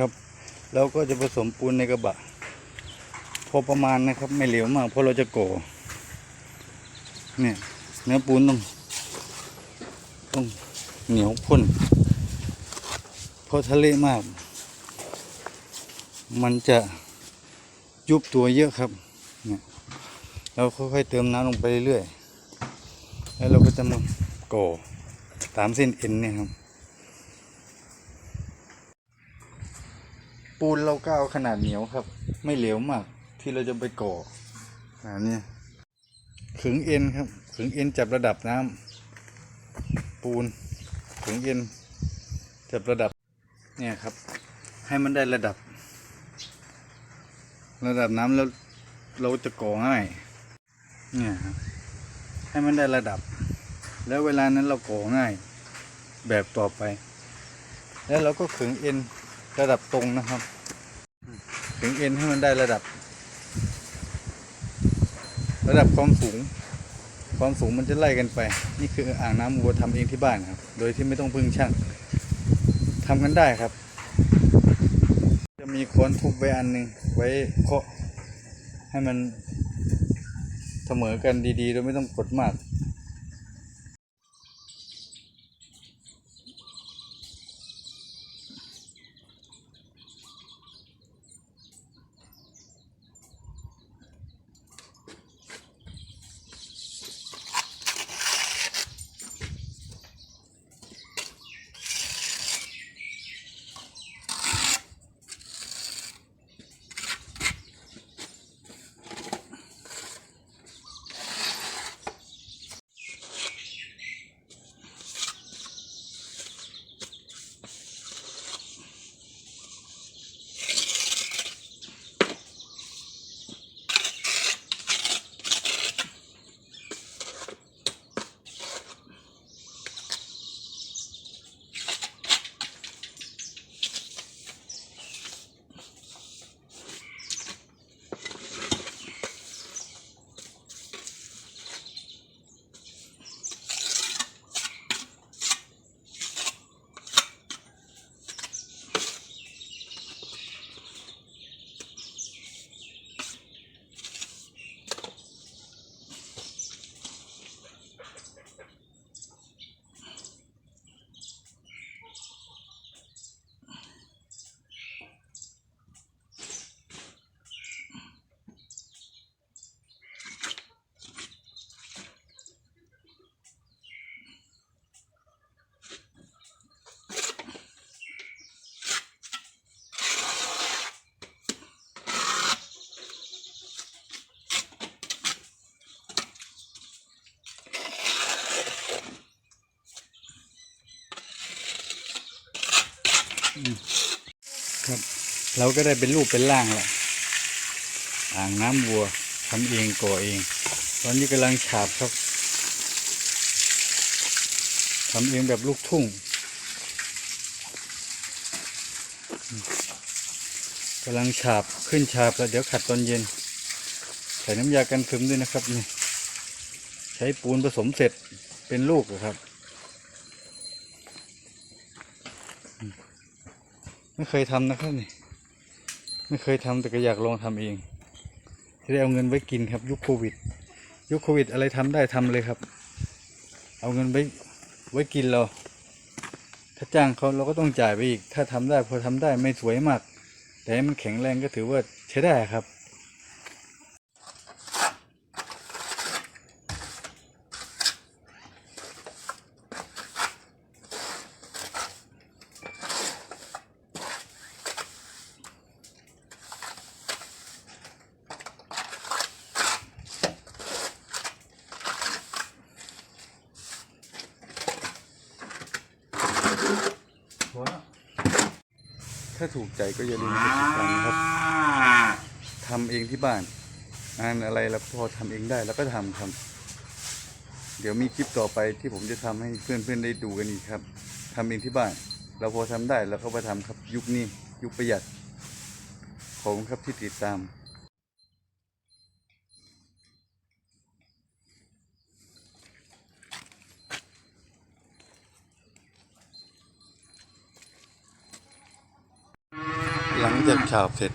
ครับแล้วก็จะผสมปูนในกระบะ พอประมาณนะครับไม่เหลวมากเพราะเราจะก่อเนี่ยเนื้อปูนต้องต้องเหนียวพ่นเพราะทะเลมาก มันจะยุบตัวเยอะครับเนี่ยเราค่อยๆเติมน้ำลงไปเรื่อยๆแล้วเราก็จะมาก่อตามเส้นเอ็นเนี่ยครับ ปูนเราก็เอาขนาดเหนียวครับ ไม่เหลวมากที่เราจะไปก่ออ่าเนี่ยขึงเอ็นครับ ขึงเอ็นจับระดับน้ำปูนขึงเอ็นจับระดับเนี่ยครับ ให้มันได้ระดับ ระดับน้ำแล้วเราจะก่อง่ายเนี่ยครับให้มันได้ระดับ แล้วเวลานั้นเราก่อง่ายแบบต่อไป แล้วเราก็ขึงเอ็น ระดับตรงนะครับขึงเอ็นให้มันได้ระดับ ระดับความสูง ความสูงมันจะไล่กันไป นี่คืออ่างน้ำวัวทำเองที่บ้านครับ โดยที่ไม่ต้องพึ่งช่างทำกันได้ครับ จะมีค้อนทุบไว้อันหนึ่งไว้เคาะให้มันเสมอกันดีๆ โดยไม่ต้องกดมาก ครับ เราก็ได้เป็นรูปเป็นร่างแล้วอ่างน้ำวัวทำเองก่อเอง ตอนนี้กำลังฉาบครับทำเองแบบลูกทุ่งกำลังฉาบขึ้นฉาบแล้วเดี๋ยวขัดตอนเย็น ใส่น้ำยากันซึมด้วยนะครับนี่ใช้ปูนผสมเสร็จเป็นลูกอะครับ ไม่เคยทำนะครับนี่ไม่เคยทำแต่ก็อยากลองทำเองจะได้เอาเงินไว้กินครับ ยุคโควิด ยุคโควิด อะไรทำได้ทำเลยครับ เอาเงินไว้ไว้กินเรา ถ้าจ้างเขาเราก็ต้องจ่ายไปอีก ถ้าทำได้พอทำได้ไม่สวยมาก แต่ให้มันแข็งแรงก็ถือว่าใช้ได้ครับ ถ้าถูกใจก็อย่าลืมกดติดตามนะครับทำเองที่บ้าน งานอะไรแล้วพอทำเองได้แล้วก็ทำครับ เดี๋ยวมีคลิปต่อไปที่ผมจะทำให้เพื่อนๆได้ดูกันอีกครับทำเองที่บ้าน เราพอทำได้เราก็มาทำครับยุคนี้ยุคประหยัดขอบคุณครับที่ติดตาม หลังจากฉาบเสร็จ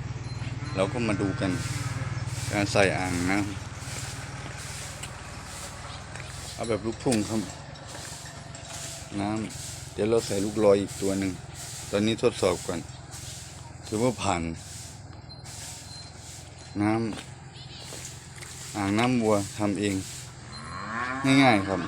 เราก็มาดูกัน การใส่อ่างน้ำเอาแบบลูกทุ่งครับ น้ำเดี๋ยวเราใส่ลูกลอยอีกตัวหนึ่ง ตอนนี้ทดสอบก่อนถือว่าผ่าน น้ำอ่างน้ำวัวทำเอง ง่ายๆครับ